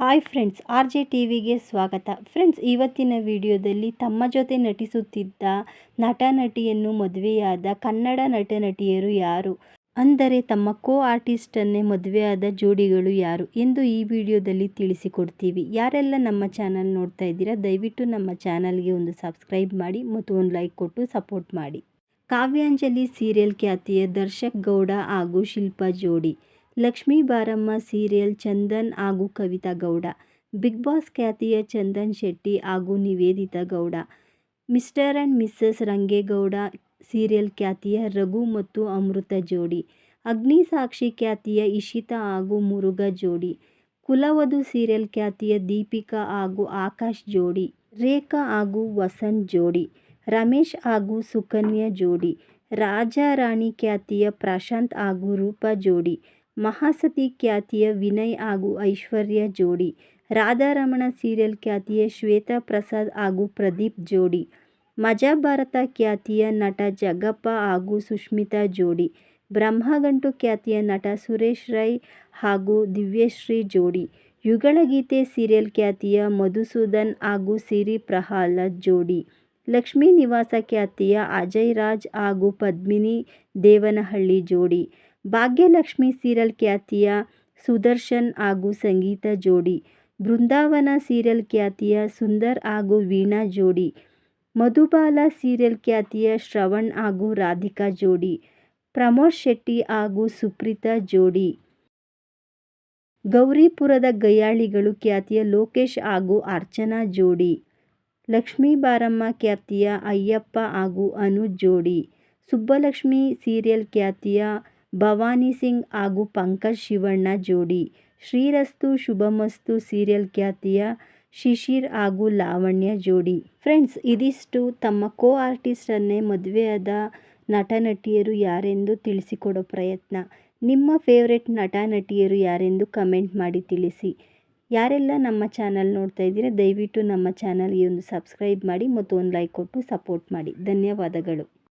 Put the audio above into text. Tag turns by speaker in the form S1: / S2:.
S1: Hi friends, R J T ವಿಗೆ ಸ್ವಾಗತ. Friends, ಇವತ್ತಿನ ವಿಡಿಯೋದಲ್ಲಿ ತಮ್ಮ ಜೊತೆ ನಟಿಸುತ್ತಿದ್ದ ನಟ ನಟಿಯನ್ನು ಮದುವೆಯಾದ ಕನ್ನಡ ನಟ ನಟಿಯರು ಯಾರು? ಅಂದರೆ ತಮ್ಮ ಕೋ ಆರ್ಟಿಸ್ಟನ್ನೇ ಮದುವೆಯಾದ ಜೋಡಿಗಳು ಯಾರು ಎಂದು ಈ ವಿಡಿಯೋದಲ್ಲಿ ತಿಳಿಸಿಕೊಡ್ತೀವಿ. ಯಾರೆಲ್ಲ ನಮ್ಮ ಚಾನಲ್ ನೋಡ್ತಾ ಇದ್ದೀರಾ, ದಯವಿಟ್ಟು ನಮ್ಮ ಚಾನಲ್ಗೆ ಒಂದು ಸಬ್ಸ್ಕ್ರೈಬ್ ಮಾಡಿ ಮತ್ತು ಒಂದು ಲೈಕ್ ಕೊಟ್ಟು ಸಪೋರ್ಟ್ ಮಾಡಿ. ಕಾವ್ಯಾಂಜಲಿ ಸೀರಿಯಲ್ ಖ್ಯಾತಿಯ ದರ್ಶಕ್ ಗೌಡ ಹಾಗೂ ಶಿಲ್ಪಾ ಜೋಡಿ. ಲಕ್ಷ್ಮೀ ಬಾರಮ್ಮ ಸೀರಿಯಲ್ ಚಂದನ್ ಹಾಗೂ ಕವಿತಾ ಗೌಡ, ಬಿಗ್ ಬಾಸ್ ಖ್ಯಾತಿಯ ಚಂದನ್ ಶೆಟ್ಟಿ ಹಾಗೂ Niveditha Gowda, mister and missus Rangegowda serial ಖ್ಯಾತಿಯ ರಘು ಮತ್ತು ಅಮೃತ ಜೋಡಿ, ಅಗ್ನಿ ಸಾಕ್ಷಿ ಖ್ಯಾತಿಯ ಇಶಿತಾ ಹಾಗೂ ಮುರುಘ ಜೋಡಿ, ಕುಲವಧು ಸೀರಿಯಲ್ ಖ್ಯಾತಿಯ ದೀಪಿಕಾ ಹಾಗೂ ಆಕಾಶ್ ಜೋಡಿ, ರೇಖಾ ಹಾಗೂ ವಸಂತ್ ಜೋಡಿ, ರಮೇಶ್ ಹಾಗೂ ಸುಕನ್ಯಾ ಜೋಡಿ, ರಾಜಾರಾಣಿ ಖ್ಯಾತಿಯ ಪ್ರಶಾಂತ್ ಹಾಗೂ ರೂಪಾ ಜೋಡಿ ಮಹಾಸತಿ ಖ್ಯಾತಿಯ ವಿನಯ್ ಹಾಗೂ ಐಶ್ವರ್ಯ ಜೋಡಿ. ರಾಧಾರಮಣ ಸೀರಿಯಲ್ ಖ್ಯಾತಿಯ ಶ್ವೇತಾ ಪ್ರಸಾದ್ ಹಾಗೂ ಪ್ರದೀಪ್ ಜೋಡಿ. ಮಜಾ ಭಾರತ ಖ್ಯಾತಿಯ ನಟ ಜಗ್ಗಪ್ಪ ಹಾಗೂ ಸುಷ್ಮಿತಾ ಜೋಡಿ. ಬ್ರಹ್ಮಗಂಟು ಖ್ಯಾತಿಯ ನಟ ಸುರೇಶ್ ರೈ ಹಾಗೂ ದಿವ್ಯಶ್ರೀ ಜೋಡಿ. ಯುಗಳಗೀತೆ ಸೀರಿಯಲ್ ಖ್ಯಾತಿಯ ಮಧುಸೂದನ್ ಹಾಗೂ ಸಿರಿ ಪ್ರಹ್ಲಾದ್ ಜೋಡಿ. ಲಕ್ಷ್ಮೀ ನಿವಾಸ ಖ್ಯಾತಿಯ ಅಜಯ್ ರಾಜ್ ಹಾಗೂ ಪದ್ಮಿನಿ ದೇವನಹಳ್ಳಿ ಜೋಡಿ. ಭಾಗ್ಯಲಕ್ಷ್ಮಿ ಸೀರಿಯಲ್ ಖ್ಯಾತಿಯ ಸುದರ್ಶನ್ ಹಾಗೂ ಸಂಗೀತ ಜೋಡಿ, ಬೃಂದಾವನ ಸೀರಿಯಲ್ ಖ್ಯಾತಿಯ ಸುಂದರ್ ಹಾಗೂ ವೀಣಾ ಜೋಡಿ, ಮಧುಬಾಲ ಸೀರಿಯಲ್ ಖ್ಯಾತಿಯ ಶ್ರವಣ್ ಹಾಗೂ ರಾಧಿಕಾ ಜೋಡಿ, ಪ್ರಮೋದ್ ಶೆಟ್ಟಿ ಹಾಗೂ ಸುಪ್ರೀತಾ ಜೋಡಿ. ಗೌರಿಪುರದ ಗಯಾಳಿಗಳು ಖ್ಯಾತಿಯ ಲೋಕೇಶ್ ಹಾಗೂ ಅರ್ಚನಾ ಜೋಡಿ, ಲಕ್ಷ್ಮೀ ಬಾರಮ್ಮ ಖ್ಯಾತಿಯ ಅಯ್ಯಪ್ಪ ಹಾಗೂ ಅನುಜ್ ಜೋಡಿ, ಸುಬ್ಬಲಕ್ಷ್ಮಿ ಸೀರಿಯಲ್ ಖ್ಯಾತಿಯ ಭವಾನಿ ಸಿಂಗ್ ಹಾಗೂ ಪಂಕಜ್ ಶಿವಣ್ಣ ಜೋಡಿ. ಶ್ರೀರಸ್ತು ಶುಭಮಸ್ತು ಸೀರಿಯಲ್ ಖ್ಯಾತಿಯ ಶಿಶಿರ್ ಹಾಗೂ ಲಾವಣ್ಯ ಜೋಡಿ. ಫ್ರೆಂಡ್ಸ್, ಇದಿಷ್ಟು. ತಮ್ಮ ಕೋ ಆರ್ಟಿಸ್ಟನ್ನೇ ಮದುವೆಯಾದ ನಟ ನಟಿಯರು ಯಾರೆಂದು ತಿಳಿಸಿಕೊಡೋ ಪ್ರಯತ್ನ. ನಿಮ್ಮ ಫೇವ್ರೆಟ್ ನಟ ನಟಿಯರು ಯಾರೆಂದು ಕಮೆಂಟ್ ಮಾಡಿ ತಿಳಿಸಿ. ಯಾರೆಲ್ಲ ನಮ್ಮ ಚಾನಲ್ ನೋಡ್ತಾ ಇದ್ದೀರಾ, ದಯವಿಟ್ಟು ನಮ್ಮ ಚಾನಲ್ಗೆ ಒಂದು ಸಬ್ಸ್ಕ್ರೈಬ್ ಮಾಡಿ ಮತ್ತು ಒಂದು ಲೈಕ್ ಕೊಟ್ಟು ಸಪೋರ್ಟ್ ಮಾಡಿ. ಧನ್ಯವಾದಗಳು.